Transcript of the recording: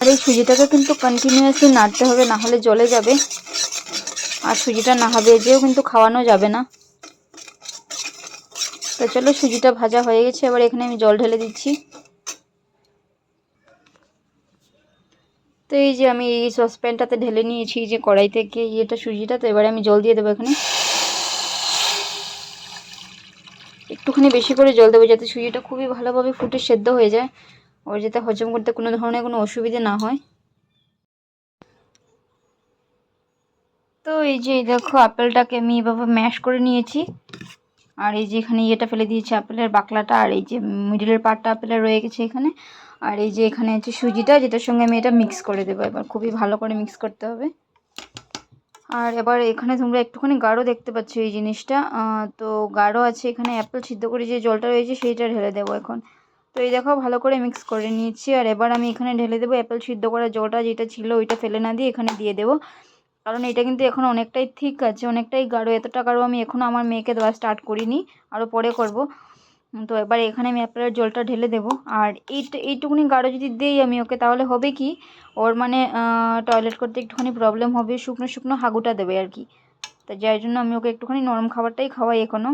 আর এই সুজিটাকে কিন্তু কন্টিনিউয়াসলি নাড়তে হবে, না হলে জলে যাবে। আর সুজিটা না ভেজেও কিন্তু খাওয়ানো যাবে না। তো চলো সুজিটা ভাজা হয়ে গেছে, এবার এখানে আমি জল ঢেলে দিচ্ছি। তো এই যে আমি এই সসপ্যানটাতে ঢেলে নিয়েছি যে কড়াই থেকে ইয়েটা, সুজিটা, তো এবারে আমি জল দিয়ে দেবো এখানে। একটুখানি বেশি করে জল দেবো যাতে সুজিটা খুবই ভালোভাবে ফুটে সেদ্ধ হয়ে যায়। ওর যাতে হজম করতে কোনো ধরনের কোনো অসুবিধে না হয়। তো এই যে দেখো আপেলটাকে আমি এভাবে ম্যাশ করে নিয়েছি। আর এই যে এখানে ইয়েটা ফেলে দিয়েছি আপেলের বাকলাটা, আর এই যে মিডিলের পার্টটা আপেলের রয়ে গেছে এখানে। আর এই যে এখানে আছে সুজিটা, যেটার সঙ্গে আমি এটা মিক্স করে দেবো এবার। খুবই ভালো করে মিক্স করতে হবে। আর এবার এখানে তোমরা একটুখানি গাঢ় দেখতে পাচ্ছ এই জিনিসটা। তো গাঢ় আছে এখানে। অ্যাপেল সিদ্ধ করে যে জলটা রয়েছে, সেইটা ঢেলে দেবো এখন। তো এই দেখো ভালো করে মিক্স করে নিয়েছি। আর এবার আমি এখানে ঢেলে দেবো অ্যাপেল সিদ্ধ করা জলটা যেটা ছিল ওইটা ফেলে না দিয়ে এখানে দিয়ে দেবো। কারণ এটা কিন্তু এখন অনেকটাই ঠিক আছে, অনেকটাই গাঢ়। এতটা গাঢ় আমি এখনও আমার মেয়েকে দেওয়া স্টার্ট করিনি আরও পরে করব। তো এবার এখানে আমি অ্যাপেলের জলটা ঢেলে দেবো। আর এইটা, এইটুকুনি গাঢ় যদি দিই আমি ওকে, তাহলে হবে কি? ওর মানে টয়লেট করতে একটুখানি প্রবলেম হবে, শুকনো শুকনো হাগুটা দেবে আর কি। তো যার জন্য আমি ওকে একটুখানি নরম খাবারটাই খাওয়াই এখনও